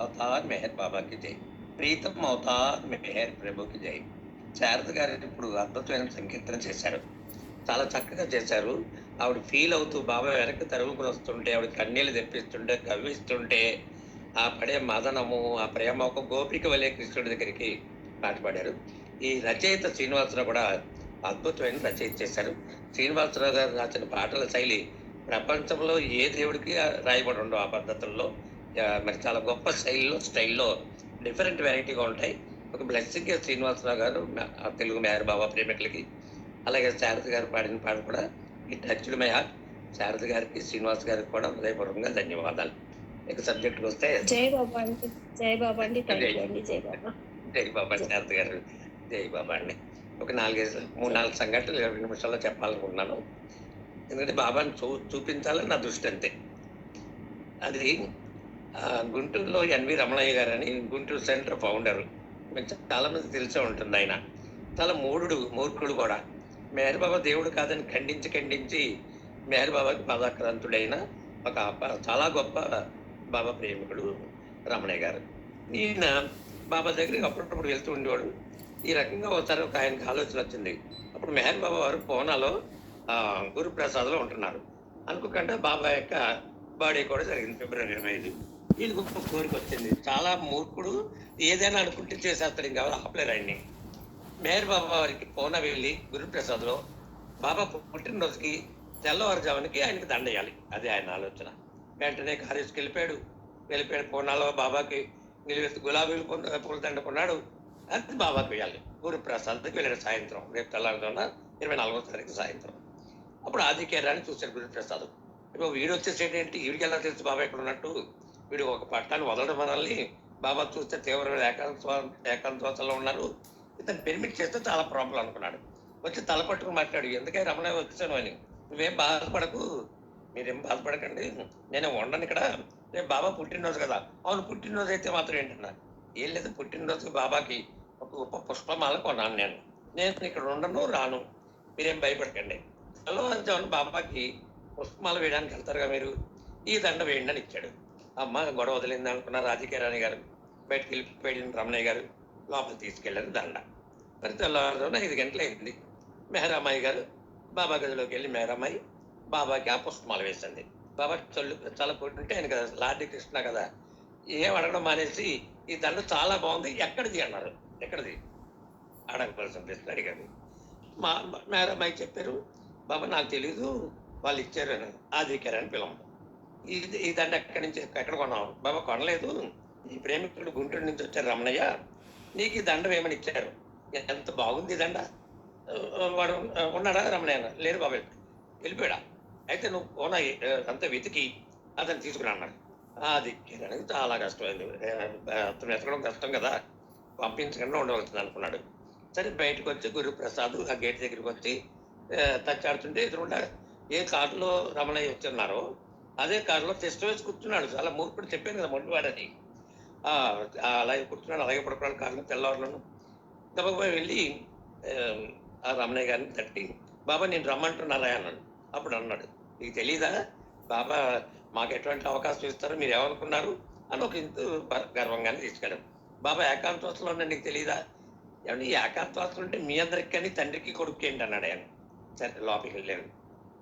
Avatar Meher బాబాకి జై Pritam Avatar Meher ప్రభుకి జై శారద గారు ఇప్పుడు అద్భుతమైన సంకీర్తన చేశారు। చాలా చక్కగా చేశారు। ఆవిడ ఫీల్ అవుతూ బాబా వెనక్కి తరుముకుని వస్తుంటే ఆవిడ కన్నీళ్ళు తెప్పిస్తుంటే కవ్విస్తుంటే ఆ పడే మదనము ఆ ప్రేమ ఒక గోపిక వలె కృష్ణుడి దగ్గరికి పాట పాడారు. ఈ రచయిత శ్రీనివాసరావు కూడా అద్భుతమైన రచయిత చేశారు. శ్రీనివాసరావు గారు రాసిన పాటల శైలి ప్రపంచంలో ఏ దేవుడికి రాయబడి ఉండవు ఆ పద్ధతుల్లో. మరి చాలా గొప్ప శైలిలో స్టైల్లో డిఫరెంట్ వెరైటీగా ఉంటాయి. ఒక బ్లెస్సింగ్ శ్రీనివాసరావు గారు తెలుగు మేయర్ బాబా ప్రేమికులకి అలాగే శారద గారు పాడిన పాట కూడా ఈ టచ్డ్ మై హార్ట్ శారద గారికి శ్రీనివాస్ గారికి కూడా హృదయపూర్వకంగా ధన్యవాదాలు. ఇక సబ్జెక్ట్కి వస్తే జై బాబా అండి. జై బాబా అండి. జై బాబా. జై బాబా శారద గారు జై బాబా అండి. ఒక నాలుగైదు మూడు నాలుగు సంఘటనలు ఇరవై నిమిషాల్లో చెప్పాలనుకుంటున్నాను. ఎందుకంటే బాబాని చూ చూపించాలని నా దృష్టి అంతే. అది గుంటూరులో ఎన్వి రమణయ్య గారు అని గుంటూరు సెంటర్ ఫౌండర్. మీకు చాలా మంది తెలిసే ఉంటుంది ఆయన. చాలా మూఢుడు మూర్ఖుడు కూడా. మేహర్ బాబా దేవుడు కాదని ఖండించి ఖండించి మేహర్ బాబాకి బాధాక్రాంతుడైన ఒక చాలా గొప్ప బాబా ప్రేమికుడు రమణయ్య గారు. ఈయన బాబా దగ్గరికి అప్పుడప్పుడు వెళ్తూ ఉండేవాడు. ఈ రకంగా ఒకసారి ఒక ఆయనకి ఆలోచన వచ్చింది. అప్పుడు మెహర్ బాబా వారు పూనాలో గురుప్రసాద్లో ఉంటున్నారు. అనుకోకుండా బాబా యొక్క బాడీ కూడా జరిగింది ఫిబ్రవరి ఇరవై ఐదు. ఈయనకు ఒక కోరిక వచ్చింది. చాలా మూర్ఖుడు. ఏదైనా అనుకుంటే చేసేస్తాడు ఇంకా. ఆపలేరు ఆయన్ని. మేహర్ బాబా వారికి పోనా వెళ్ళి గురుప్రసాద్లో బాబా పుట్టినరోజుకి తెల్లవారుజామునికి ఆయనకి దండేయాలి అదే ఆయన ఆలోచన. వెంటనే కాలేజీకి వెళ్ళిపోయాడు. వెళ్ళిపోయాడు. పూనాలో బాబాకి నిలువెత్తు గులాబీలు కొన్న- పూల దండ కొన్నాడు. అది బాబాకి వెళ్ళాలి గురుప్రసాద్కి వెళ్ళాడు సాయంత్రం. రేపు తెల్లారుజామున ఇరవై నాలుగో తారీఖు సాయంత్రం. అప్పుడు ఆదికేరాన్ని చూశాడు గురుప్రసాద్. ఇప్పుడు వీడు వచ్చేసేటి వీడికి ఎలా తెలుసు బాబా ఎక్కడ ఉన్నట్టు వీడు ఒక పట్టాన్ని వదలడం మనల్ని బాబా చూస్తే తీవ్రమైన ఏకాంత ఏకాంతవతలో ఉన్నారు. ఇతను పెర్మిట్ చేస్తే చాలా ప్రాబ్లం అనుకున్నాడు. వచ్చి తల పట్టుకుని మాట్లాడు ఎందుకై రమణ వచ్చాను అని? నువ్వేం బాధపడకు. మీరేం బాధపడకండి. నేను ఉండను ఇక్కడ. రేపు బాబా పుట్టినరోజు కదా. అవును పుట్టినరోజు అయితే మాత్రం ఏంటన్నా? ఏం లేదు పుట్టినరోజు బాబాకి ఒక గొప్ప పుష్పమాల కొన్నాను నేను. నేను ఇక్కడ ఉండను రాను. మీరేం భయపడకండి. హలో అని బాబాకి పుష్పమాల వేయడానికి వెళ్తారుగా మీరు? ఈ దండ వేయండి అని ఇచ్చాడు. అమ్మ గొడవ వదిలింది అనుకున్న రాజకీయ రాణి గారు బయటకు వెళ్ళిపోయిన రమణయ్య గారు లోపలికి తీసుకెళ్ళారు దండ. మరి తెల్లవారుజామున ఐదు గంటలు అయింది. మెహరామాయి గారు బాబా గదిలోకి వెళ్ళి మెహరామాయి బాబాకి ఆ పుష్పమాల వేసింది. బాబా చల్లు చాలా కొట్టుంటే ఆయన కదా లార్డి కృష్ణ కదా ఏం అడగడం మానేసి ఈ దండ చాలా బాగుంది ఎక్కడిది అన్నారు. ఎక్కడిది? అడగవలసిన ప్రశ్న అడిగారు. మా మేరమ్మాయి చెప్పారు బాబా నాకు తెలీదు వాళ్ళు ఇచ్చారు అని ఆదిక్యారు అని పిలవం ఇది ఈ దండ ఎక్కడి నుంచి ఎక్కడ కొన్నావు? బాబా కొనలేదు. ఈ ప్రేమికుడు గుంటూరు నుంచి వచ్చారు రమణయ్య. నీకు ఈ దండ వేయమని ఇచ్చారు? ఎంత బాగుంది దండ. వాడు ఉన్నాడా రమణయ్య? లేరు బాబాయ్. వెళ్ళిపోయాడా? అయితే నువ్వు ఓనా అంతా వెతికి అతను తీసుకురా అన్నాడు. అది కిరణ్ చాలా కష్టమైంది. అతను వెతకడం కష్టం కదా. పంపించకుండా ఉండవలసింది అనుకున్నాడు. సరే బయటకు వచ్చి గురుప్రసాద్ ఆ గేట్ దగ్గరికి వచ్చి తచ్చాడుతుంటే ఎదురుండా ఏ కారులో రమణయ్య వచ్చి ఉన్నారో అదే కారులో టెస్ట్ వేసి కూర్చున్నాడు. చాలా మూర్ఖుడు చెప్పాను కదా మొండివాడని అలాగే కూర్చున్నాడు. అలాగే పడుకున్నాడు. కారులో తెల్లవారులను. గబగబా వెళ్ళి ఆ, రమణయ్య గారిని తట్టి బాబా నేను రమ్మంటున్నారా? అన్నాడు. అప్పుడు అన్నాడు నీకు తెలీదా? బాబా మాకు ఎటువంటి అవకాశం ఇస్తారో మీరు ఏమనుకున్నారు అని ఒక ఇంత గర్వంగానే తీసుకెళ్ళాం బాబా ఏకాంతవాసంలో ఉన్నాడు నీకు తెలీదా? ఏమంటే ఈ ఏకాంతవాసం అంటే మీ అందరికి కానీ తండ్రికి కొడుకు ఏంటి? అన్నాడు ఆయన. సరే లోపలికి వెళ్ళాను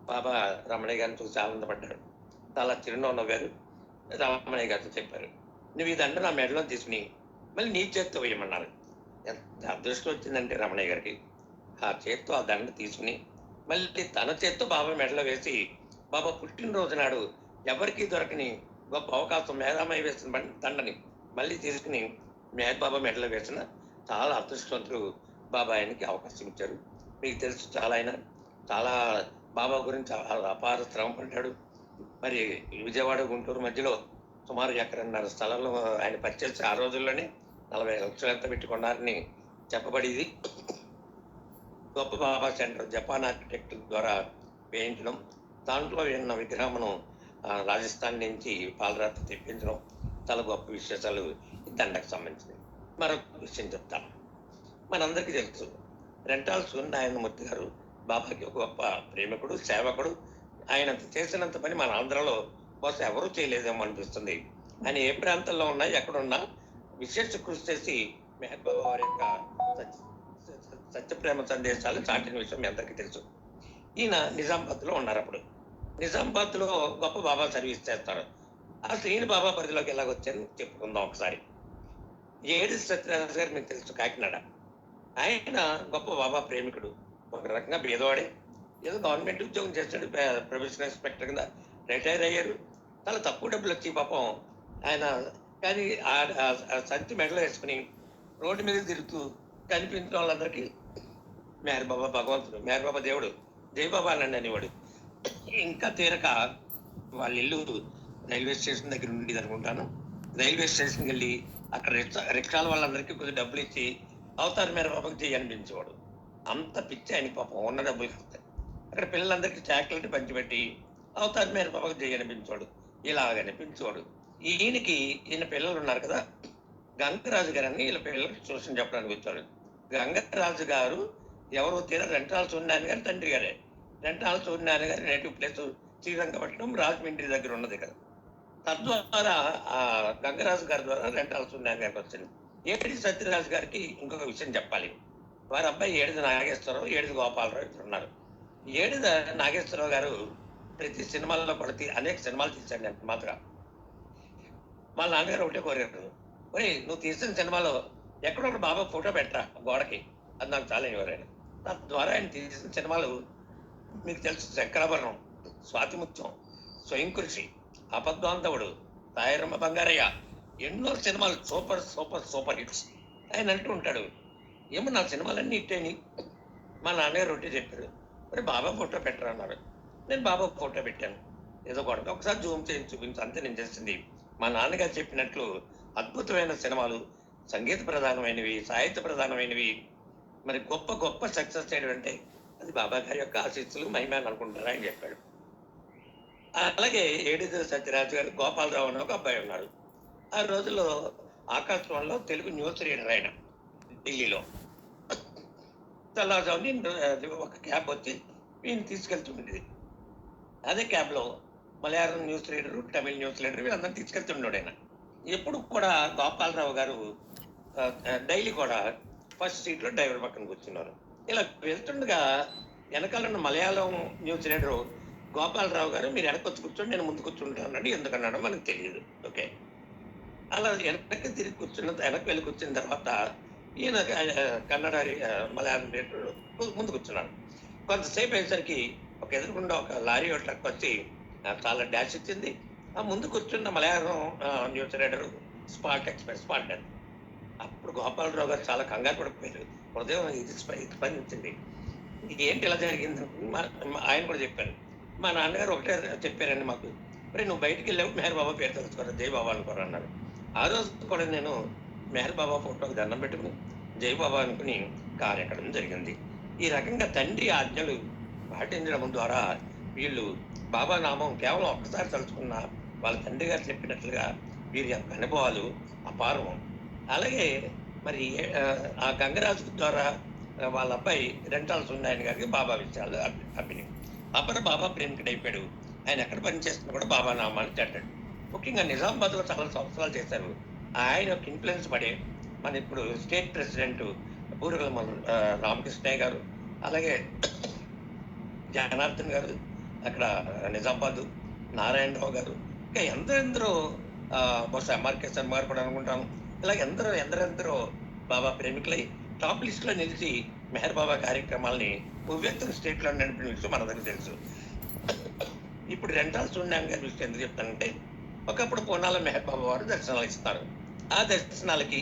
బాబా రమణయ్య గారిని చూసి ఆనందపడ్డాడు. చాలా చిరునవ్వు నవ్వారు. రామణయ్య గారితో చెప్పారు. నువ్వు ఈ దండ నా మెడలో తీసుకుని మళ్ళీ నీ చేత్తో వేయమన్నారు. ఎంత అదృష్టం వచ్చిందంటే రమణయ్య గారికి. ఆ చేత్తో ఆ దండ తీసుకుని మళ్ళీ తన చేత్తో బాబా మెడలో వేసి బాబా పుట్టినరోజు నాడు ఎవరికి దొరకని గొప్ప అవకాశం మేధామయ్య వేసిన దండని మళ్ళీ తీసుకుని మేధ బాబా మెడలో వేసిన చాలా అదృష్టవంతులు బాబా ఆయనకి అవకాశం ఇచ్చారు. మీకు తెలుసు చాలా ఆయన చాలా బాబా గురించి అపార శ్రమ పడ్డాడు. మరి విజయవాడ గుంటూరు మధ్యలో సుమారు ఎకరన్నర స్థలంలో ఆయన పర్చేసి ఆ రోజుల్లోనే నలభై లక్షలు ఎంత పెట్టుకున్నారని చెప్పబడింది. గొప్ప బాబా సెంటర్ జపాన్ ఆర్కిటెక్ట్ ద్వారా వేయించడం దాంట్లో ఉన్న విగ్రహమును రాజస్థాన్ నుంచి పాలరాత్రి తెప్పించడం చాలా గొప్ప విశేషాలు ఈ దండకు సంబంధించినవి. మరొక విషయం చెప్తాను. మనందరికీ తెలుసు రెంటాల్ సూర్యనారాయణమూర్తి గారు బాబాకి ఒక గొప్ప ప్రేమికుడు సేవకుడు. ఆయన చేసినంత పని మన ఆంధ్రలో బహుశా ఎవరూ చేయలేదేమో అనిపిస్తుంది. ఆయన ఏ ప్రాంతంలో ఉన్నా ఎక్కడున్నా విశేష కృషి చేసి మెహబూబ్ వారి యొక్క సత్య- సత్యప్రేమ సందేశాలు చాటిన విషయం మీ అందరికీ తెలుసు. ఈయన నిజామాబాద్లో ఉన్నారు అప్పుడు. నిజామాబాద్లో గొప్ప బాబా సర్వీస్ చేస్తారు. ఆ శ్రీని బాబా పరిధిలోకి ఎలాగొచ్చారని చెప్పుకుందాం ఒకసారి. ఏడు సత్యనారాయణ గారు మీకు తెలుసు కాకినాడ. ఆయన గొప్ప బాబా ప్రేమికుడు. ఒక రకంగా బీదవాడే. ఏదో గవర్నమెంట్ ఉద్యోగం చేస్తాడు ప్రొఫెషనల్ ఇన్స్పెక్టర్ కింద రిటైర్ అయ్యారు. చాలా తక్కువ డబ్బులు వచ్చి పాపం. ఆయన కానీ ఆ- సంచి మెడలో వేసుకుని రోడ్డు మీద తిరుగుతూ కనిపించిన వాళ్ళందరికీ మేరబాబా భగవంతుడు మేరబాబా దేవుడు జై అనండి అనేవాడు. ఇంకా తీరక వాళ్ళ ఇల్లు రైల్వే స్టేషన్ దగ్గర ఉండేది అనుకుంటాను. రైల్వే స్టేషన్కి వెళ్ళి అక్కడ రిక్షా రిక్షాల వాళ్ళందరికీ కొద్దిగా డబ్బులు ఇచ్చి అవతార మేరబాబాకి చేయి అనిపించేవాడు. అంత పిచ్చి ఆయన పాపం ఉన్న డబ్బులు కడతాయి అక్కడ పిల్లలందరికీ చాక్లెట్ పంచిపెట్టి అవతార్ మీరు పాపకు జయనిపించోడు ఇలా ఇలాగ ఈయనకి ఈయన పిల్లలు ఉన్నారు కదా గంగరాజు గారని వీళ్ళ పిల్లలకి ట్యూషన్ చెప్పడానికి వచ్చాడు. గంగరాజు గారు ఎవరు తీరా రెంటాల సూర్యనారాయణ గారు తండ్రి గారే. రెంటాల సూర్యనారాయణ గారి నేటివ్ ప్లేస్ శ్రీరంగపట్నం రాజమండ్రి దగ్గర ఉన్నది కదా. తద్వారా ఆ గంగరాజు గారి ద్వారా రెంటాల సూర్యనారాయణ గారికి వచ్చింది. ఏడి సత్యరాజు గారికి ఇంకొక విషయం చెప్పాలి. వారి అబ్బాయి ఏడుది నాగేశ్వరరావు ఏడిది గోపాలరావు ఇద్దరు ఉన్నారు. ఏడిద నాగేశ్వరరావు గారు ప్రతి సినిమాల్లో కూడా అనేక సినిమాలు తీశాడు నేను మాత్రం. మా నాన్నగారు ఒకటే కోరారు ఒరే నువ్వు తీసిన సినిమాలో ఎక్కడో ఒక బాబా ఫోటో పెట్టరా గోడకి? అది నాకు చాలా ఎవరైనా ద్వారా ఆయన తీసిన సినిమాలు మీకు తెలుసు చక్రాభరణం స్వాతిముత్యం స్వయం కృషి అబద్ధాంతవుడు తాయరమ్మ బంగారయ్య ఎన్నో సినిమాలు సూపర్ సూపర్ సూపర్ హిట్స్. ఆయన అంటూ ఉంటాడు ఏమో నా సినిమాలన్నీ ఇట్టేని మా నాన్నగారు ఒకటే చెప్పారు మరి బాబా ఫోటో పెట్టరన్నారు నేను బాబా ఫోటో పెట్టాను. ఏదో కూడా ఒకసారి జూమ్ చేసి చూపించు. అంతే నేను చేసింది మా నాన్నగారు చెప్పినట్లు అద్భుతమైన సినిమాలు సంగీత ప్రధానమైనవి సాహిత్య ప్రధానమైనవి మరి గొప్ప గొప్ప సక్సెస్ చేయడం అంటే అది బాబా గారి యొక్క ఆశీస్సులు మహిమ అని అనుకుంటారా అని చెప్పాడు. అలాగే ఏడిద సత్యరాజు గారు గోపాలరావు అని ఒక అబ్బాయి ఉన్నారు. ఆ రోజుల్లో ఆకాశవాణిలో తెలుగు న్యూస్ రీడర్ ఆయన ఢిల్లీలో. తెల్లవారుజామున ఒక క్యాబ్ వచ్చి ఈయన తీసుకెళ్తుండేది అదే క్యాబ్లో Malayalam news reader Tamil news reader వీళ్ళందరూ తీసుకెళ్తున్నాడు ఆయన. ఎప్పుడు కూడా గోపాలరావు గారు డైలీ కూడా ఫస్ట్ సీట్లో డ్రైవర్ పక్కన కూర్చున్నారు. ఇలా వెళ్తుండగా వెనకాల ఉన్న మలయాళం న్యూస్ రీడరు గోపాలరావు గారు మీరు వెనకొచ్చి కూర్చోండి నేను ముందు కూర్చుంటున్నాడు ఎందుకన్నాడో మనకు తెలియదు. ఓకే. అలా వెనక్కి తిరిగి కూర్చున్న వెనక్కి వెళ్ళి కూర్చున్న తర్వాత ఈయన కన్నడ మలయాళం రీడర్ ముందు కూర్చున్నాడు కొంతసేపు అయ్యేసరికి ఒక ఎదురుకుండా ఒక లారీ ఒక ట్రక్ వచ్చి చాలా డాష్ ఇచ్చింది. ఆ ముందు కూర్చున్న Malayalam news reader spot express spot అని అప్పుడు గోపాలరావు గారు చాలా కంగారు పడిపోయారు. హృదయం ఇది స్పందించింది ఇది ఏంటి ఇలా జరిగింది? మా- ఆయన కూడా చెప్పారు. మా నాన్నగారు ఒకటే చెప్పారండి మాకు. మరి నువ్వు బయటికి వెళ్ళావు మెహర్ బాబా పేరు తెలుసుకోరా జై బాబా అనుకోరు అన్నారు. ఆ రోజు కూడా నేను మెహర్ బాబా ఫోటోకి దండం పెట్టుకుని జై బాబా అనుకుని కారు ఎక్కడం జరిగింది. ఈ రకంగా తండ్రి ఆజ్ఞలు పాటించడం ద్వారా వీళ్ళు బాబా నామం కేవలం ఒక్కసారి తలుచుకున్న వాళ్ళ తండ్రి గారు చెప్పినట్లుగా వీరి యొక్క అనుభవాలు అపారం. అలాగే మరి ఆ, గంగరాజు ద్వారా వాళ్ళ అబ్బాయి రెంటాల సున్నాయన గారికి బాబా విషయాలు అప్పి- అప్పినాయి అప్పుడు బాబా ప్రేమికుడు అయిపోయాడు. ఆయన ఎక్కడ పనిచేస్తున్నా కూడా బాబా నామాలు చెడ్డాడు ముఖ్యంగా నిజామాబాద్లో చాలా సంవత్సరాలు చేశారు ఆయన యొక్క ఇన్ఫ్లుయెన్స్ పడే మన ఇప్పుడు స్టేట్ ప్రెసిడెంట్ పూర్వల రామకృష్ణయ్య గారు అలాగే జనార్దన్ గారు అక్కడ నిజామాబాద్ నారాయణరావు గారు ఇంకా ఎందరెందరో ఎందరో బహుశా ఎంఆర్కే శర్మ గారు కూడా అనుకుంటాను ఇలా ఎందరో ఎందరెందరో బాబా ప్రేమికులై టాప్ లిస్ట్లో నిలిచి మెహర్ బాబా కార్యక్రమాల్ని ఉవ్వెత్తున స్టేట్లో నడిపిన విషయం మనందరికీ తెలుసు. ఇప్పుడు రెంటాల సూర్యనారాయణ గారి విషయం ఎందుకు చెప్తానంటే ఒకప్పుడు పూనాల మెహర్ బాబా వారు దర్శనాలు ఇస్తారు. ఆ దర్శనాలకి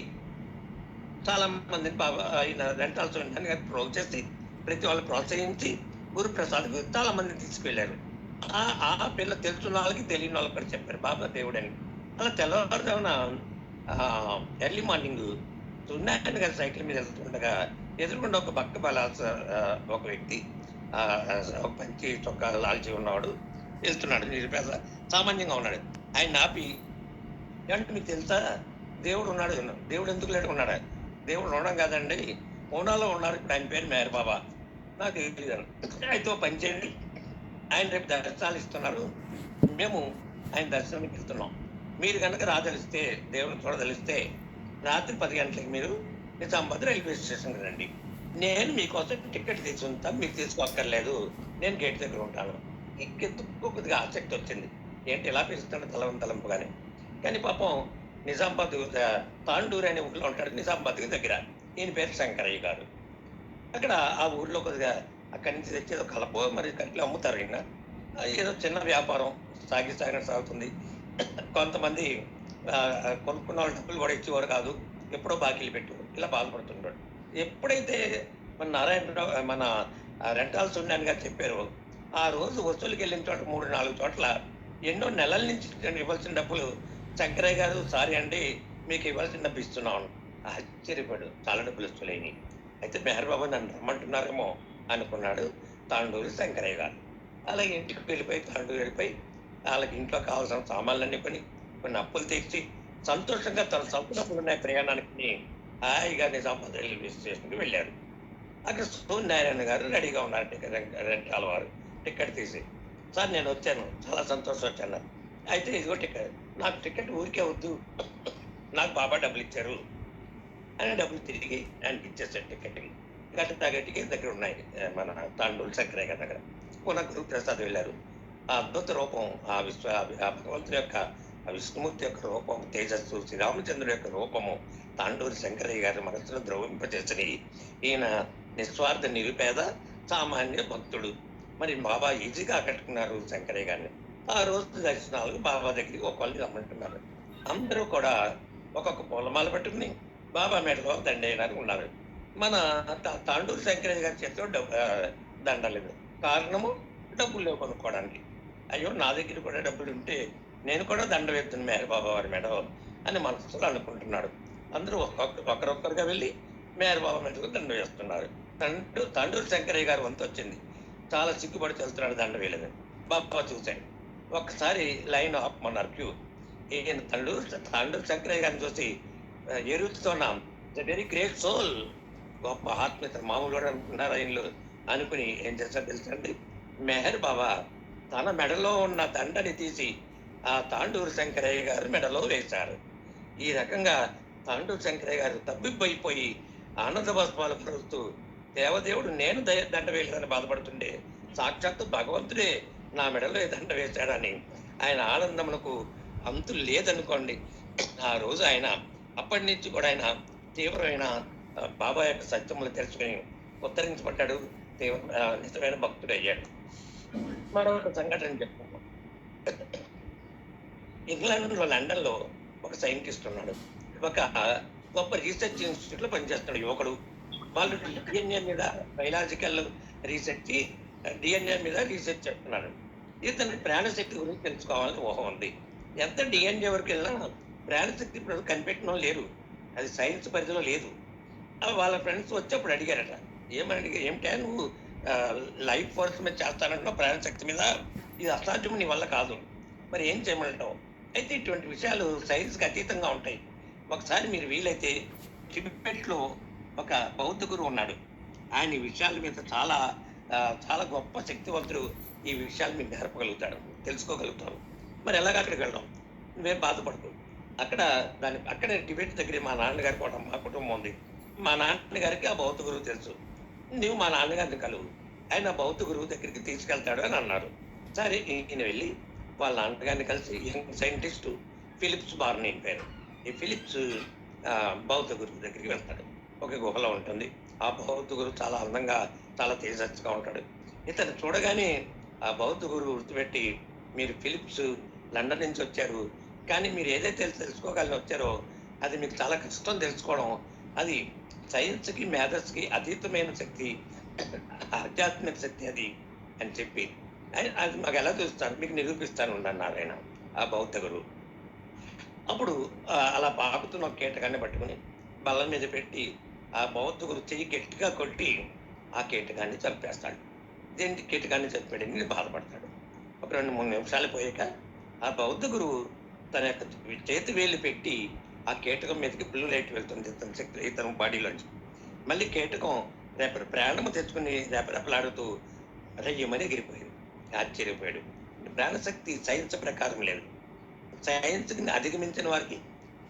చాలా మందిని బాబా ఆయన రెంటాల సూర్యనారాయణ గారు ప్రోగ్ చేసి ప్రతి వాళ్ళు ప్రోత్సహించి గురుప్రసాద్ చాలా మందిని తీసుకెళ్ళారు. ఆ ఆ పిల్ల తెలుసున్న వాళ్ళకి తెలియని వాళ్ళకి కూడా చెప్పారు బాబా దేవుడు అని. అలా తెల్లవారుజామున ఎర్లీ మార్నింగ్ సూర్యనారాయణ గారి సైకిల్ మీద వెళ్తుండగా ఎదురుకుండా ఒక బక్క బలాస ఒక వ్యక్తి ఒక పంచి చొక్కా లాల్చి ఉన్నవాడు వెళ్తున్నాడు నిరుపేద సామాన్యంగా ఉన్నాడు. ఆయన ఆపి అంటే మీకు తెలుసా? దేవుడు ఉన్నాడు దేవుడు ఎందుకు లేడు ఉన్నాడా? దేవుడు ఉండడం కాదండి. పూనాలో ఉన్నారు. ఇప్పుడు ఆయన పేరు మేర బాబా నాకు తెలియదు. అన్నాడు. అయితే పని చేయండి. ఆయన రేపు దర్శనాలు ఇస్తున్నారు. మేము ఆయన దర్శనానికి వెళ్తున్నాం. మీరు కనుక రాదలిస్తే దేవుని చూడదలిస్తే రాత్రి పది గంటలకి మీరు నిజామాబాద్ రైల్వే స్టేషన్కి రండి. నేను మీకోసం టికెట్ తీసి ఉంటాను మీరు తీసుకోక్కర్లేదు. నేను గేట్ దగ్గర ఉంటాను. ఇంకెందుకు కొద్దిగా ఆసక్తి వచ్చింది. ఏంటి ఎలా పిలుస్తాడు తలవం తలంపుగానే కానీ పాపం నిజామాబాద్ తాండూరు అనే ఊళ్ళో ఉంటాడు నిజాంబాద్ దగ్గర. ఈయన పేరు శంకరయ్య గారు. అక్కడ ఆ ఊళ్ళో కొద్దిగా అక్కడి నుంచి తెచ్చేదో కలపో మరి కట్లు అమ్ముతారు ఈయన. ఏదో చిన్న వ్యాపారం సాగి సాగుతుంది. కొంతమంది కొనుక్కున్న వాళ్ళు డబ్బులు కూడా ఇచ్చేవారు కాదు. ఎప్పుడో బాకీలు పెట్టు ఇలా బాధపడుతున్నాడు ఎప్పుడైతే మన నారాయణరావు మన రెంటాల్స్ ఉన్నాను గారు చెప్పారు ఆ రోజు వసూలుకి వెళ్ళిన చోట మూడు నాలుగు చోట్ల ఎన్నో నెలల నుంచి ఇవ్వాల్సిన డబ్బులు శంకరయ్య గారు సారీ అండి మీకు ఇవ్వాల్సిన డబ్బు ఇస్తున్నాను ఆశ్చర్యపడు చాలా డబ్బులు వస్తులేని. అయితే మెహర్బాబు నన్ను రమ్మంటున్నారేమో అనుకున్నాడు తాండూరు శంకరయ్య గారు. అలా ఇంటికి వెళ్ళిపోయి తాండూరు వెళ్ళిపోయి వాళ్ళకి ఇంట్లో కావాల్సిన సామాన్లన్నీ కొని కొన్ని అప్పులు తెచ్చి సంతోషంగా తన సంపూర్ణప్పుడు ఉన్న ప్రయాణానికి హాయిగా నిజామాబాద్ రైల్వే స్టేషన్కి వెళ్ళారు. అక్కడ సూర్యనారాయణ గారు రెడీగా ఉన్నారు టికెట్ రెంటాల వారు. టికెట్ తీసి సార్ నేను వచ్చాను. చాలా సంతోషం వచ్చాను. అయితే ఇదిగో టికెట్. నాకు టికెట్ ఊరికే వద్దు. నాకు బాబా డబ్బులు ఇచ్చారు. అని డబ్బులు తిరిగి ఆయనకి ఇచ్చేసాడు టికెట్కి గట్టి తగ్గట్టుకి దగ్గర ఉన్నాయి మన తాండూలు చక్రే గారి దగ్గర. గురు ప్రసాద్ వెళ్ళారు. ఆ అద్భుత రూపం ఆ విశ్వ ఆ భగవంతుని యొక్క ఆ విష్ణుమూర్తి యొక్క రూపం తేజస్సు శ్రీరామచంద్రుడి యొక్క రూపము తాండూరి శంకరయ్య గారి మనసును ద్రవింపజేసని ఈయన నిస్వార్థ నిరుపేద సామాన్య భక్తుడు. మరి బాబా ఈజీగా ఆకట్టుకున్నారు శంకరయ్య గారిని. ఆ రోజు దర్శనాలకు బాబా దగ్గరికి ఒకళ్ళు రమ్మంటున్నారు. అందరూ కూడా ఒక్కొక్క పూలమాల పెట్టుకుని బాబా మెడలో దండేయడానికి ఉన్నారు. మన తాండూరు శంకరయ్య గారి చేతిలో డబ్బు దండలేదు దండ లేదు. కారణము డబ్బులు లేవు కొనుక్కోవడానికి. అయ్యో నా దగ్గర కూడా డబ్బులు ఉంటే నేను కూడా దండ వేస్తున్నాను మేర బాబా వారి మెడ అని మనసులో అనుకుంటున్నాడు. అందరూ ఒక్కొక్క ఒకరొక్కరుగా వెళ్ళి మేర బాబా మెడలో దండ వేస్తున్నారు. తండ్రి తండ్రి శంకరయ్య గారు వంతు వచ్చింది. చాలా సిగ్గుపడి వెళ్తున్నాడు దండ వేయలేదు. బాబా చూశాడు. ఒక్కసారి లైన్ ఆపమన్నారు క్యూ. ఈయన తండ్రి తండ్రి శంకరయ్య గారిని చూసి ఎరుగుతున్నాం ద వెరీ గ్రేట్ సోల్ గొప్ప ఆత్మీయత మామూలు కూడా అనుకున్నారు అనుకుని ఏం చేస్తారో తెలుసండి? మెహర్ బాబా తన మెడలో ఉన్న దండని తీసి ఆ తాండూరు శంకరయ్య గారు మెడలో వేశారు. ఈ రకంగా తాండూరు శంకరయ్య గారు తబ్బిబ్బైపోయి ఆనంద బాష్పాలు పరుస్తూ దేవదేవుడు నేను దయ- దండ వేయలేదని బాధపడుతుండే. సాక్షాత్తు భగవంతుడే. నా మెడలో దండ వేశాడని ఆయన ఆనందమునకు అంతు లేదనుకోండి. ఆ రోజు ఆయన అప్పటి నుంచి కూడా ఆయన తీవ్రమైన బాబా యొక్క సత్యములు తెలుసుకుని ఉత్తరించబడ్డాడు తీవ్ర నిజమైన భక్తుడు అయ్యాడు. మరొక సంఘటన చెప్పుకుందాం ఇంగ్లాండ్లో లండన్లో ఒక సైంటిస్ట్ ఉన్నాడు. ఒక గొప్ప రీసెర్చ్ ఇన్స్టిట్యూట్లో పనిచేస్తున్నాడు యువకుడు. వాళ్ళు డిఎన్ఏ మీద బయలాజికల్ రీసెర్చ్ డిఎన్ఏ మీద రీసెర్చ్ చేస్తున్నారు. ఇతను ప్రాణశక్తి గురించి తెలుసుకోవాలని ఊహం ఉంది. ఎంత డిఎన్ఏ వరకు వెళ్ళినా ప్రాణశక్తి ఇప్పుడు కనిపెట్టడం లేరు. అది సైన్స్ పరిధిలో లేదు. వాళ్ళ ఫ్రెండ్స్ వచ్చి అప్పుడు అడిగారట ఏమని అడిగారు ఏమిటా నువ్వు లైఫ్ ఫోర్స్ మీద చేస్తానంటున్నావు ప్రాణశక్తి మీద? ఇది అసాధ్యం నీ వల్ల కాదు. మరి ఏం చేయమంటావు? అయితే ఇటువంటి విషయాలు సైన్స్కి అతీతంగా ఉంటాయి. ఒకసారి మీరు వీలైతే టిబెట్లో ఒక బౌద్ధ గురువు ఉన్నాడు. ఆయన విషయాల మీద చాలా చాలా గొప్ప శక్తివంతుడు ఈ విషయాలు మీకు నేర్పగలుగుతాడు తెలుసుకోగలుగుతారు. మరి ఎలాగ అక్కడికి వెళ్ళడం? నువ్వేం బాధపడదు అక్కడ దాని అక్కడే టిబెట్ దగ్గర మా నాన్నగారి కూడా మా కుటుంబం ఉంది. మా నాన్నగారికి ఆ బౌద్ధ గురువు తెలుసు. నువ్వు మా నాన్నగారిని కలువు. ఆయన బౌద్ధ గురువు దగ్గరికి తీసుకెళ్తాడు అని అన్నారు. సరే ఈయన వెళ్ళి వాళ్ళ నాన్నగారిని కలిసి యంగ్ సైంటిస్టు ఫిలిప్స్ బార్ని పేరు. ఈ ఫిలిప్స్ బౌద్ధ గురువు దగ్గరికి వెళ్తాడు. ఒక గుహలో ఉంటుంది. ఆ బౌద్ధ గురువు చాలా అందంగా చాలా తేజస్సుగా ఉంటాడు. ఇతను చూడగానే ఆ బౌద్ధ గురువు గుర్తుపెట్టి మీరు ఫిలిప్స్ లండన్ నుంచి వచ్చారు. కానీ మీరు ఏదైతే తెలుసుకోగలని వచ్చారో అది మీకు చాలా కష్టం తెలుసుకోవడం. అది సైన్స్కి మేధస్కి అతీతమైన శక్తి ఆధ్యాత్మిక శక్తి అది అని చెప్పి. అది మాకు ఎలా చూస్తాను మీకు నిరూపిస్తాను అన్నారు ఆయన ఆ బౌద్ధ గురువు. అప్పుడు అలా పాకుతున్న కీటకాన్ని పట్టుకుని బల్ల మీద పెట్టి ఆ బౌద్ధ గురు చెయ్యి గట్టిగా కొట్టి ఆ కీటకాన్ని చంపేస్తాడు. దేనికి కీటకాన్ని చంపాడని బాధపడతాడు. ఒక రెండు మూడు నిమిషాలు పోయాక ఆ బౌద్ధ గురువు తన యొక్క చేతి వేలు పెట్టి ఆ కీటకం మీదకి బ్లూ లైట్ వెళ్తుంది తన శక్తి ఇతను బాడీలోంచి. మళ్ళీ కీటకం రేపటి ప్రాణము తెచ్చుకుని రేపరేపలాడుతూ రయ్యమని ఎగిరిపోయింది ఆశ్చర్యపోయాడు. ప్రాణశక్తి సైన్స్ ప్రకారం లేదు. సైన్స్ని అధిగమించిన వారికి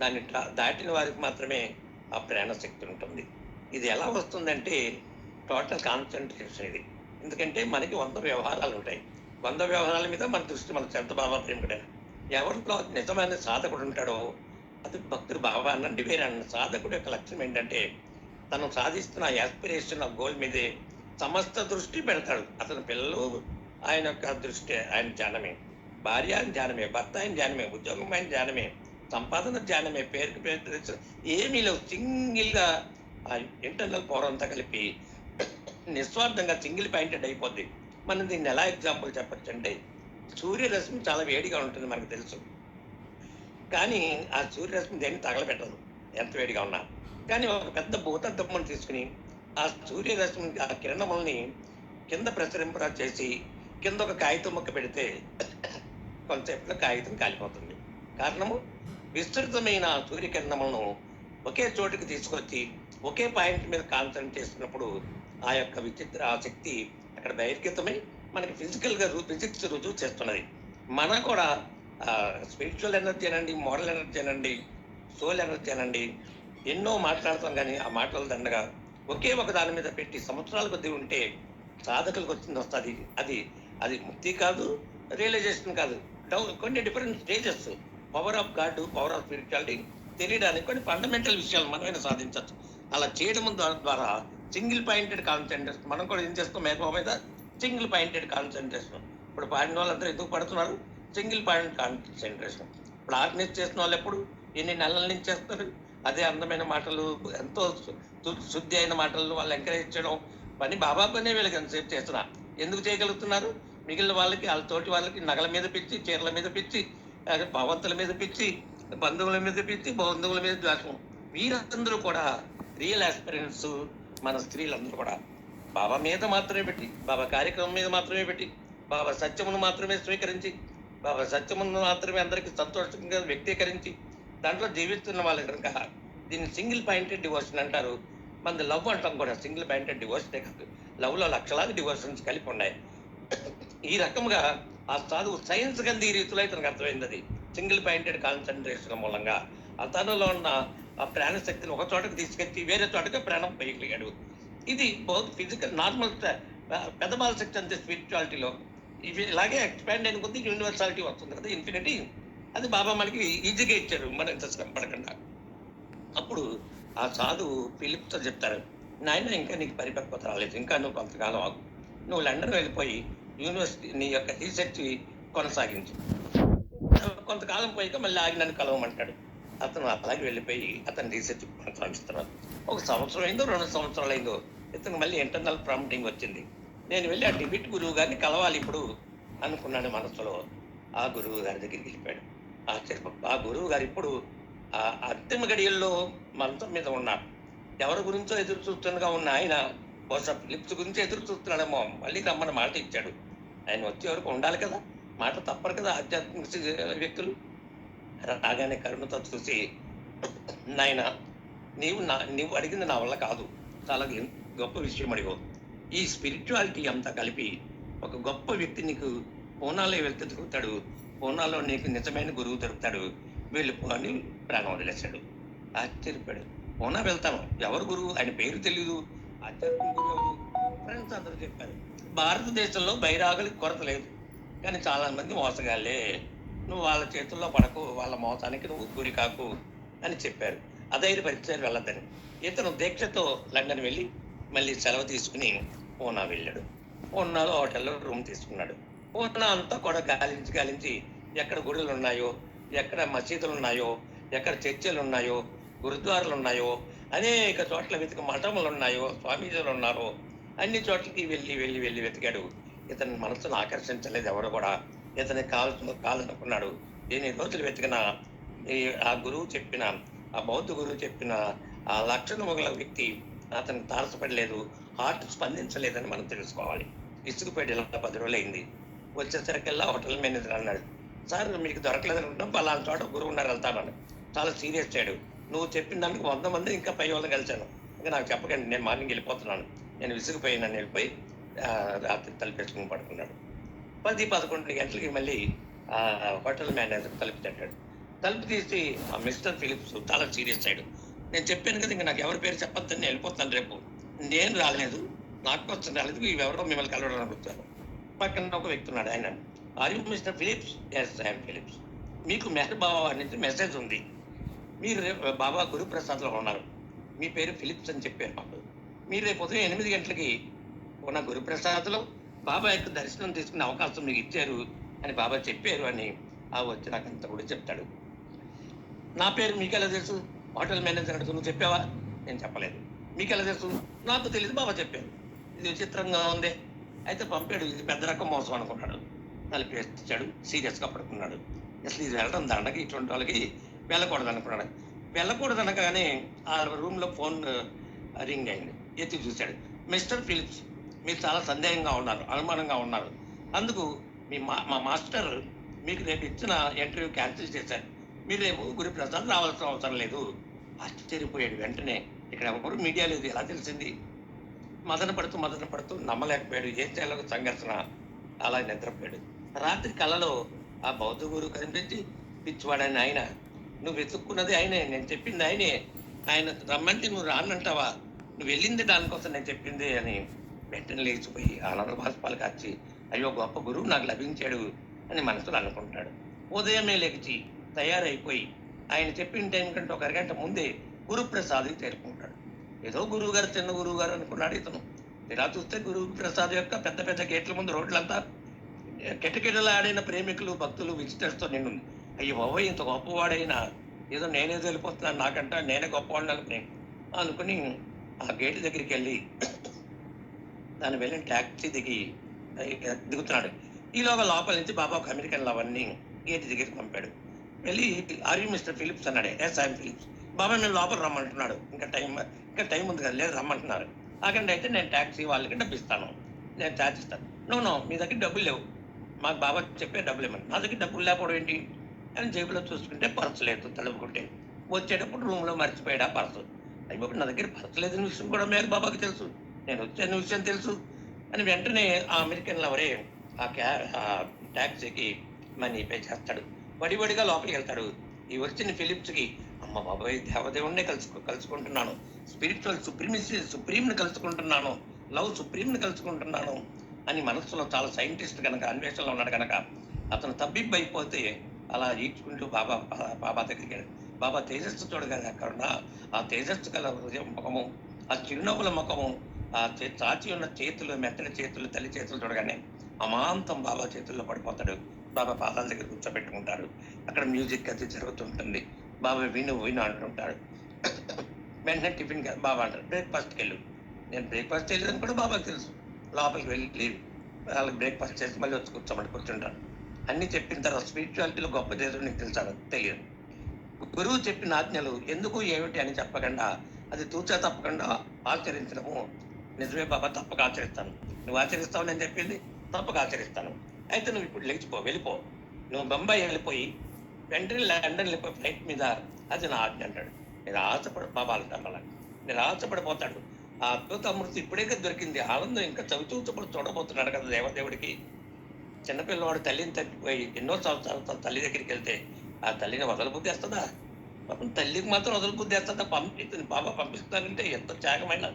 దాన్ని దాటిన వారికి మాత్రమే ఆ ప్రాణశక్తి ఉంటుంది. ఇది ఎలా వస్తుందంటే టోటల్ కాన్సన్ట్రేషన్ ఇది. ఎందుకంటే మనకి వంద వ్యవహారాలు ఉంటాయి. వంద వ్యవహారాల మీద మన దృష్టి మన శ్రద్ధ బాబా ప్రేమికుడే ఎవరిలో నిజమైన సాధకుడు ఉంటాడో? అది భక్తుడు బాబా నివేరణ వేరే అన్న సాధకుడు యొక్క లక్ష్యం ఏంటంటే తను సాధిస్తున్న యాస్పిరేషన్ గోల్ మీదే సమస్త దృష్టి పెడతాడు. అతని పిల్లలు ఆయన యొక్క దృష్టి ఆయన ధ్యానమే. భార్య ఆయన ధ్యానమే భర్త ఆయన ధ్యానమే ఉద్యోగం ఆయన ధ్యానమే సంపాదన ధ్యానమే పేరుకి పేరు ఏమీ లేవు. సింగిల్గా ఇంటర్నల్ పవర్ అంతా కలిపి నిస్వార్థంగా సింగిల్ పాయింటెడ్ అయిపోద్ది. మనం దీన్ని ఎలా ఎగ్జాంపుల్ చెప్పచ్చు అంటే సూర్యరశ్మి చాలా వేడిగా ఉంటుంది మనకు తెలుసు. కానీ ఆ సూర్యరశ్మి దేన్ని తగలబెట్టదు. ఎంత వేడిగా ఉన్నా. కానీ ఒక పెద్ద భూతద్దమ్మను తీసుకుని ఆ సూర్యరశ్మి ఆ కిరణముల్ని కింద ప్రసరింపరా చేసి కింద ఒక కాగితం ముక్క పెడితే కొంతసేపులో కాగితం కాలిపోతుంది. కారణము? విస్తృతమైన సూర్యకిరణములను ఒకే చోటుకి తీసుకొచ్చి ఒకే పాయింట్ మీద కాన్సన్ట్రేట్ చేసినప్పుడు ఆ యొక్క విచిత్ర ఆ శక్తి అక్కడ బహిర్గతమై మనకి ఫిజికల్గా ఫిజిక్స్ రుజువు చేస్తున్నది. మన కూడా స్పిరిచువల్ ఎనర్జీ అనండి మోరల్ ఎనర్జీ అనండి సోల్ ఎనర్జీ అనండి ఎన్నో మాట్లాడతాం కానీ ఆ మాటల దండగా ఒకే ఒక దాని మీద పెట్టి సంవత్సరాల కొద్దీ ఉంటే సాధకులకు వచ్చింది వస్తుంది. అది అది ముక్తి కాదు రియలైజేషన్ కాదు. డౌన్ కొన్ని different stages power of God power of spirituality తెలియడానికి కొన్ని ఫండమెంటల్ విషయాలు మనమైనా సాధించవచ్చు అలా చేయడం ద్వారా సింగిల్ పాయింటెడ్ కాన్సన్ట్రేషన్ మనం కూడా ఏం చేస్తాం? మేకో మీద సింగిల్ పాయింటెడ్ కాన్సన్ట్రేషన్ ఇప్పుడు పాడిన వాళ్ళందరూ ఎందుకు పడుతున్నారు? సింగిల్ పాయింట్ కాన్సన్ట్రేషన్ ఇప్పుడు ఆర్గనైజ్ చేసిన వాళ్ళు ఎప్పుడు ఎన్ని నెలల నుంచి చేస్తారు? అదే అందమైన మాటలు ఎంతో శుద్ధి అయిన మాటలు వాళ్ళు ఎంకరేజ్ చేయడం. పని బాబా పనే వీళ్ళకి ఎంతసేపు చేస్తున్నా. ఎందుకు చేయగలుగుతున్నారు? మిగిలిన వాళ్ళకి వాళ్ళ తోటి వాళ్ళకి నగల మీద పిచ్చి చీరల మీద పిచ్చి ఆ, భవంతుల మీద పిచ్చి బంధువుల మీద పిచ్చి బంధువుల మీద ద్వేషం. వీరందరూ కూడా రియల్ ఎక్స్పీరియన్స్ మన స్త్రీలందరూ కూడా బాబా మీద మాత్రమే పెట్టి బాబా కార్యక్రమం మీద మాత్రమే పెట్టి బాబా సత్యమును మాత్రమే స్వీకరించి బాబా సత్యమును మాత్రమే అందరికీ సంతోషంగా వ్యక్తీకరించి దాంట్లో జీవిస్తున్న వాళ్ళు కనుక దీన్ని సింగిల్ పాయింటెడ్ డివోషన్ అంటారు. మన లవ్ అంటాం కూడా సింగిల్ పాయింటెడ్ డివోషనే కాదు. లవ్లో లక్షలాది డివోషన్స్ కలిపి ఉన్నాయి. ఈ రకంగా ఆ చదువు సైన్స్ గంది ఈ రీతిలో ఇతనికి అర్థమైంది అది. సింగిల్ పాయింటెడ్ కాన్సన్ట్రేషన్ మూలంగా. అతనిలో ఉన్న ఆ ప్రాణ శక్తిని ఒక చోటకి తీసుకెళ్చి వేరే చోటకి ప్రాణం వేయగలిగాడు ఇది బౌత్ ఫిజికల్ నార్మల్ పెద్ద బాల శక్తి అంతే స్పిరిచువాలిటీలో ఇవి ఇలాగే ఎక్స్పాండ్ అయిన కొద్ది యూనివర్సాలిటీ వస్తుంది కదా ఇన్ఫినిటీ అది బాబా మనకి ఈజీగా ఇచ్చారు మనం ఇంత శ్రమ పడకుండా అప్పుడు ఆ సాధువు ఫిలిప్తో చెప్తారు నాయన ఇంకా నీకు పరిపక్వత రాలేదు ఇంకా నువ్వు కొంతకాలం ఆగు. నువ్వు లండన్ వెళ్ళిపోయి యూనివర్సిటీ నీ యొక్క రీసెర్చ్ కొనసాగించు. కొంతకాలం పోయాక మళ్ళీ ఆగి నన్ను కలవమంటాడు. అతను అలాగే వెళ్ళిపోయి అతను రీసెర్చ్ కొనసాగిస్తున్నాడు ఒక సంవత్సరం అయిందో రెండు సంవత్సరాలు అయిందో ఇతను మళ్ళీ ఇంటర్నల్ ప్రాంప్టింగ్ వచ్చింది. నేను వెళ్ళి ఆ డిబిట్ గురువు గారిని కలవాలి ఇప్పుడు అనుకున్నాను మనసులో. ఆ గురువు గారి దగ్గరికి వెళ్ళిపోయాడు. ఆశ్చర్య ఆ గురువు గారు ఇప్పుడు ఆ అంతిమ గడియల్లో మంచం మీద ఉన్నారు ఎవరి గురించో ఎదురు చూస్తుండగా ఉన్న ఆయన బహుశా ఫిలిప్స్ గురించి ఎదురు చూస్తున్నాడేమో. మళ్ళీ రమ్మని మాట ఇచ్చాడు. ఆయన వచ్చే వరకు ఉండాలి కదా. మాట తప్పరు కదా ఆధ్యాత్మిక వ్యక్తులు. రాగానే కరుణతో చూసి నాయన నీవు నా నీవు అడిగింది నా వల్ల కాదు. చాలా గొప్ప విషయం అడిగో. ఈ స్పిరిచువాలిటీ అంతా కలిపి ఒక గొప్ప వ్యక్తి నీకు పూనాలో వెళ్తే దొరుకుతాడు. పూనాలో నీకు నిజమైన గురువు దొరుకుతాడు. వీళ్ళు అని ప్రాణం వదిలేశాడు. ఆశ్చర్యపోయాడు పూనా వెళ్తాను. ఎవరు గురువు? ఆయన పేరు తెలియదు ఆధ్యాత్మిక గురువు ఎవరు? ఫ్రెండ్స్ అందరూ చెప్పారు. భారతదేశంలో బైరాగులకు కొరత లేదు. కానీ చాలా మంది మోసగాళ్ళే. చేతుల్లో పడకు వాళ్ళ మోతానికి నువ్వు గురి కాకు అని చెప్పారు. అధైర్య వెళ్ళద్దని ఇతను దీక్షతో లండన్ వెళ్ళి మళ్ళీ సెలవు తీసుకుని పూనా వెళ్ళాడు. పూనాలో హోటల్లో రూమ్ తీసుకున్నాడు. పూనా అంతా కూడా గాలించి గాలించి ఎక్కడ గుడులు ఉన్నాయో ఎక్కడ మసీదులు ఉన్నాయో ఎక్కడ చర్చిలు ఉన్నాయో గురుద్వారాలు ఉన్నాయో అనేక చోట్ల వెతికి మఠములు ఉన్నాయో స్వామీజీలు ఉన్నారో అన్ని చోట్లకి వెళ్ళి వెళ్ళి వెళ్ళి వెతికాడు. ఇతని మనసును ఆకర్షించలేదు ఎవరు కూడా. ఇతనికి కావాల్సిన కావాలనుకున్నాడు దీని లోతులు వెతికిన ఈ ఆ గురువు చెప్పిన ఆ బౌద్ధ గురువు చెప్పిన ఆ లక్షణ గల వ్యక్తి అతనికి తారసపడలేదు హార్ట్ స్పందించలేదని మనం తెలుసుకోవాలి. ఇసుకుపేట ఇలా పది రోజులు అయింది వచ్చేసరికల్లా హోటల్ మేనేజర్ అన్నాడు సార్ మీకు దొరకలేదని ఉంటాం పలానా చోట గురువు ఉన్నారు వెళ్తానని చాలా సీరియస్ చేయడు. నువ్వు చెప్పిన దానికి వంద మంది ఇంకా పై వాళ్ళని కలిశాను. ఇంకా నాకు చెప్పకండి నేను మార్నింగ్ వెళ్ళిపోతున్నాను. నేను విసిగిపోయినాను వెళ్ళిపోయి రాత్రి తలపేసుకుని పడుకున్నాడు. పది పదకొండు గంటలకి మళ్ళీ ఆ హోటల్ మేనేజర్ తలుపు తట్టాడు. తలుపు తీసి ఆ మిస్టర్ ఫిలిప్స్ చాలా సీరియస్ అయ్యాడు. నేను చెప్పాను కదా ఇంకా నాకు ఎవరి పేరు చెప్పొద్దని నేను వెళ్ళిపోతాను రేపు. నేను రాలేదు నాకు వచ్చిన రాలేదు ఎవరో మిమ్మల్ని కలవడానికి వచ్చారు. పక్కన ఒక వ్యక్తి ఉన్నాడు ఆయన. Are you Mister Phillips yes I'm Phillips మీకు మెహర్ బాబా వారి నుంచి మెసేజ్ ఉంది. మీరు రేపు బాబా గురుప్రసాద్లో ఉన్నారు. మీ పేరు ఫిలిప్స్ అని చెప్పారు మాకు. మీరు రేపు ఉదయం ఎనిమిది గంటలకి ఉన్న గురుప్రసాద్లో బాబా యొక్క దర్శనం తీసుకునే అవకాశం మీకు ఇచ్చారు. అని బాబా చెప్పారు అని ఆ వచ్చి నాకు అంత కూడా చెప్తాడు. నా పేరు మీకు ఎలా తెలుసు? హోటల్ మేనేజర్ అడుగు నువ్వు చెప్పావా? నేను చెప్పలేదు. మీకు ఎలా తెలుసు? నాకు తెలియదు బాబా చెప్పారు. ఇది విచిత్రంగా ఉంది. అయితే పంపాడు ఇది పెద్ద రకం మోసం అనుకున్నాడు. తలుపు వేస్తాడు సీరియస్గా పడుకున్నాడు. అసలు ఇది వెళ్ళడం దండకి ఇటువంటి వాళ్ళకి వెళ్ళకూడదు అనుకున్నాడు. వెళ్ళకూడదు అనగానే ఆ రూమ్లో ఫోన్ రింగ్ అయింది. ఎత్తి చూశాడు. మిస్టర్ ఫిలిప్స్ మీరు చాలా సందేహంగా ఉన్నారు అనుమానంగా ఉన్నారు. అందుకు మీ మా మా మాస్టర్ మీకు రేపు ఇచ్చిన ఇంటర్వ్యూ క్యాన్సిల్ చేశారు. మీరు రేపు గురుప్రసాద్ రావాల్సిన అవసరం లేదు. ఆశ్చర్యపోయాడు వెంటనే. ఇక్కడ ఎవరు మీడియా లేదు ఎలా తెలిసింది? మదన పడుతూ మదన పడుతూ నమ్మలేకపోయాడు. ఏం చేయాలో సంఘర్షణ. అలా నిద్రపోయాడు. రాత్రి కలలో ఆ బౌద్ధ గురువు కనిపించి పిచ్చివాడని ఆయన నువ్వు వెతుక్కున్నది ఆయనే. నేను చెప్పింది ఆయనే. ఆయన రమ్మంటే నువ్వు రానంటావా? నువ్వు వెళ్ళింది దానికోసం నేను చెప్పింది అని వెంటనే లేచిపోయి ఆనంద బాష్పాలు కాచి అయ్యో గొప్ప గురువు నాకు లభించాడు అని మనసులో అనుకుంటాడు. ఉదయమే లేచి తయారైపోయి ఆయన చెప్పిన టైం కంటే ఒక అరగంట ముందే గురుప్రసాద్కి చేరుకుంటాడు. ఏదో గురువు గారు చిన్న గురువు గారు అనుకున్నాడు ఇతను. ఇలా చూస్తే గురువు ప్రసాద్ యొక్క పెద్ద పెద్ద గేట్ల ముందు రోడ్లంతా కిటకిటలాడిన ప్రేమికులు భక్తులు విజిటర్స్తో నిండు అయ్యో బాబోయ్ ఇంత గొప్పవాడైనా ఏదో నేనే వెళ్ళిపోతున్నాను నాకంట నేనే గొప్పవాడిని అనుకుని అనుకుని ఆ గేట్ దగ్గరికి వెళ్ళి దాని వెళ్ళిన ట్యాక్సీ దిగి దిగుతున్నాడు. ఈలోగా లోపల నుంచి బాబా ఒక అమెరికన్ లవర్ని గేట్ దగ్గరికి పంపాడు. వెళ్ళి ఆర్ మిస్టర్ ఫిలిప్స్ అన్నాడు. ఎస్ ఐఎమ్ ఫిలిప్స్ బాబా నేను లోపల రమ్మంటున్నాడు. ఇంకా టైం ఇంకా టైం ఉంది కదా లేదు రమ్మంటున్నారు. అక్కడ అయితే నేను ట్యాక్సీ వాళ్ళకి డబ్బు ఇస్తాను. నేను ఛార్జ్ ఇస్తాను. నో నో మీ దగ్గర డబ్బులు లేవు. మాకు బాబా చెప్పే డబ్బులు ఇవ్వండి. నా దగ్గర డబ్బులు లేకపోవడం ఏంటి? అని జేబులో చూసుకుంటే పర్సు లేదు తలుపుకుంటే. వచ్చేటప్పుడు రూమ్లో మర్చిపోయాడు ఆ పర్సు. అయిపోయి నా దగ్గర పర్సు లేదని విషయం కూడా మేఘ బాబాకి తెలుసు. నేను వచ్చాను విషయం తెలుసు. అని వెంటనే ఆ అమెరికన్ లవరే ఆ క్యా ఆ ట్యాక్సీకి మనీ పే చేస్తాడు. వడివడిగా లోపలికి వెళ్తాడు. ఈ వచ్చిన ఫిలిప్స్కి అమ్మ బాబాయ్ దేవదేవుణ్ణే కలుసు కలుసుకుంటున్నాను. స్పిరిచువల్ సుప్రీమిసి సుప్రీంని కలుసుకుంటున్నాను. లవ్ సుప్రీంని కలుసుకుంటున్నాను. అని మనసులో చాలా సైంటిస్ట్ కనుక అన్వేషణలో ఉన్నాడు కనుక అతను తబ్బిబ్బు అయిపోతే అలా ఈడ్చుకుంటూ బాబా బాబా దగ్గరికి బాబా తేజస్సు చూడగా కరుణ. ఆ తేజస్సు గల హృదయం ముఖము ఆ చిరునవ్వుల ముఖము ఆ చే- చాచి ఉన్న చేతులు మెత్తని చేతులు తల్లి చేతులు చూడగానే అమాంతం బాబా చేతుల్లో పడిపోతాడు. బాబా పాదాల దగ్గర కూర్చోబెట్టుకుంటారు అక్కడ మ్యూజిక్ అది జరుగుతుంటుంది. బాబా విను విను అంటుంటాడు. వెంటనే టిఫిన్ బాబా అంటారు బ్రేక్ఫాస్ట్కి వెళ్ళు. నేను బ్రేక్ఫాస్ట్ చేయలేదని కూడా బాబాకి తెలుసు. లోపలికి వెళ్ళి వాళ్ళకి బ్రేక్ఫాస్ట్ చేసి మళ్ళీ వచ్చి కూర్చోమని కూర్చుంటారు అన్నీ చెప్పిన తర్వాత స్పిరిచువాలిటీలో గొప్ప దేవుడు నీకు తెలుసా తెలియదు. గురువు చెప్పిన ఆజ్ఞలు ఎందుకు ఏమిటి అని చెప్పకుండా అది తూచా తప్పకుండా ఆచరించడము నిజమే బాబా తప్పక ఆచరిస్తాను. నువ్వు ఆచరిస్తావు నేను చెప్పింది తప్పక ఆచరిస్తాను. అయితే నువ్వు ఇప్పుడు లేచిపో వెళ్ళిపో. నువ్వు బొంబాయి వెళ్ళిపోయి వెంటనే లండన్ వెళ్ళిపోయి ఫ్లైట్ మీద అది నా ఆజ్ఞ అంటాడు. నేను ఆశపడ బాబా అంటాను అలా నేను ఆశపడిపోతాడు ఆ అద్భుత అమృతి ఇప్పుడే దొరికింది. ఆనందం ఇంకా చవిచూ చూడబోతున్నాడు కదా దేవదేవుడికి. చిన్నపిల్లవాడు తల్లిని తప్పిపోయి ఎన్నో సంవత్సరాల తల్లి దగ్గరికి వెళ్తే ఆ తల్లిని వదలబుద్ధి వేస్తుందా పాపం తల్లికి మాత్రం వదలబుద్ధి వేస్తుందా పంపి బాబా పంపిస్తానంటే ఎంత త్యాగమైన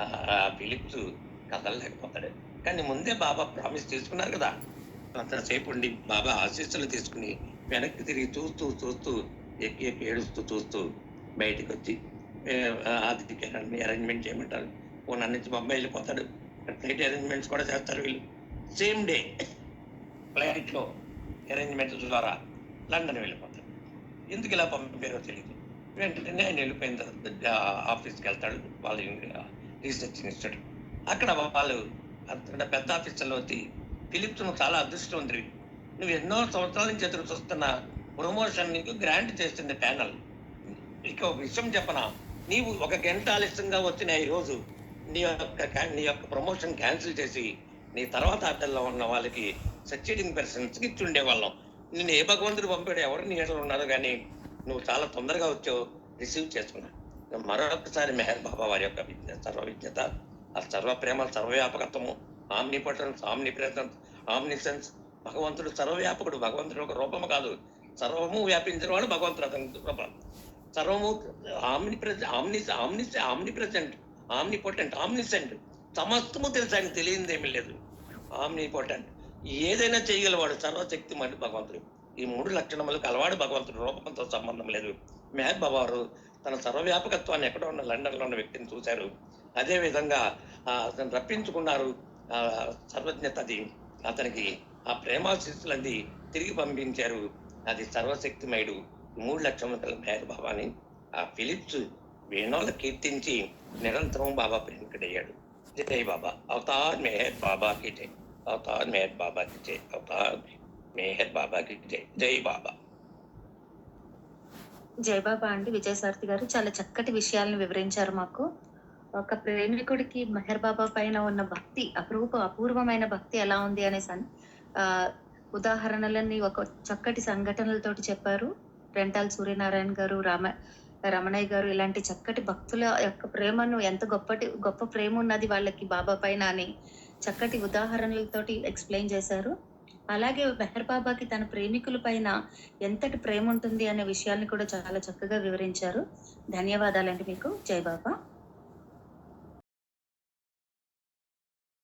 ఆ ఫిలిప్స్ కదలలేకపోతాడు. కానీ ముందే బాబా ప్రామిస్ తీసుకున్నారు కదా. అంతసేపు ఉండి బాబా ఆశీస్సులు తీసుకుని వెనక్కి తిరిగి చూస్తూ చూస్తూ ఎక్కి ఎక్కి ఏడుస్తూ చూస్తూ బయటికి వచ్చి అతిథికి అరేంజ్మెంట్ చేయమంటారు. ఓ నన్ను నుంచి బొంబాయి వెళ్ళిపోతాడు. ఫ్లైట్ అరేంజ్మెంట్స్ కూడా చేస్తారు వీళ్ళు. సేమ్ డే ఫ్లైట్లో అరేంజ్మెంట్స్ ద్వారా లండన్ వెళ్ళిపోతాడు. ఎందుకు ఇలా పంపారో తెలియదు వెంటనే ఆయన వెళ్ళిపోయిన తర్వాత ఆఫీస్కి వెళ్తాడు. వాళ్ళ రీసెర్చ్ ఇన్స్టిట్యూట్ అక్కడ వాళ్ళు అక్కడ పెద్ద ఆఫీసర్లో వచ్చి ఫిలిప్స్ నువ్వు చాలా అదృష్టవంతుడి నువ్వు ఎన్నో సంవత్సరాల నుంచి ఎదురు చూస్తున్న ప్రమోషన్ నీకు గ్రాంట్ చేస్తుంది ప్యానల్. ఇక ఒక విషయం చెప్పనా? నీవు ఒక గంట ఆలస్యంగా వచ్చిన ఈరోజు నీ యొక్క నీ యొక్క ప్రమోషన్ క్యాన్సిల్ చేసి నీ తర్వాత ఆటల్లో ఉన్న వాళ్ళకి సక్సీడింగ్ పర్సన్స్ ఇచ్చి ఉండేవాళ్ళం. నిన్ను ఏ భగవంతుడు పంపాడు? ఎవరు నీ ఎడలు ఉన్నారు? కానీ నువ్వు చాలా తొందరగా వచ్చావు. రిసీవ్ చేసుకున్నావు మరొకసారి మెహర్ బాబా వారి యొక్క విజ్ఞ సర్వ విజ్ఞత ఆ సర్వ ప్రేమ సర్వవ్యాపకత్వము omnipotence omnipresence omniscience భగవంతుడు సర్వవ్యాపకుడు భగవంతుడు ఒక రూపము కాదు. సర్వము వ్యాపించిన వాడు భగవంతుడు అతని రూపం. సర్వము omnipresent omni omni omnipresent omnipotent omniscient సమస్తము తెలుసు. ఆయన తెలియనిదేమీ లేదు. ఆమ్ని పొటెంట్ ఏదైనా చేయగలవాడు సర్వశక్తి మరి భగవంతుడు. ఈ మూడు లక్షణములకు అలవాడు భగవంతుడు. రూపంతో సంబంధం లేదు. మెహర్ బాబారు తన సర్వవ్యాపకత్వాన్ని ఎక్కడో ఉన్న లండన్లో ఉన్న వ్యక్తిని చూశారు. అదే విధంగా అతను రప్పించుకున్నారు. సర్వజ్ఞత అది అతనికి ఆ ప్రేమాశిస్తులది తిరిగి పంపించారు. అది సర్వశక్తిమయుడు మూడు లక్షల భేదభావాన్ని ఆ ఫిలిప్స్ వేణోల కీర్తించి నిరంతరం బాబా ప్రేమికుడయ్యాడు. జై బాబా. అవతార్ మెహర్ బాబాకి జై. అవతార్ మెహర్ బాబాకి జై. అవతార్ మెహర్ బాబాకి జై. జై బాబా. జయబాబా అండి విజయసారథి గారు చాలా చక్కటి విషయాలను వివరించారు మాకు. ఒక ప్రేమికుడికి మెహర్ బాబా పైన ఉన్న భక్తి అపూర్వ అపూర్వమైన భక్తి ఎలా ఉంది అనేసి అన్- ఆ ఉదాహరణలన్నీ ఒక చక్కటి సంఘటనలతోటి చెప్పారు. రెంటాల్ సూర్యనారాయణ గారు రామ రమణయ్య గారు ఇలాంటి చక్కటి భక్తుల యొక్క ప్రేమను ఎంత గొప్పటి గొప్ప ప్రేమ ఉన్నది వాళ్ళకి బాబా పైన అని చక్కటి ఉదాహరణలతోటి ఎక్స్ప్లెయిన్ చేశారు. అలాగే మెహర్ బాబాకి తన ప్రేమికుల పైన ఎంతటి ప్రేమ ఉంటుంది అనే విషయాన్ని కూడా చాలా చక్కగా వివరించారు. ధన్యవాదాలండి మీకు. జై బాబా.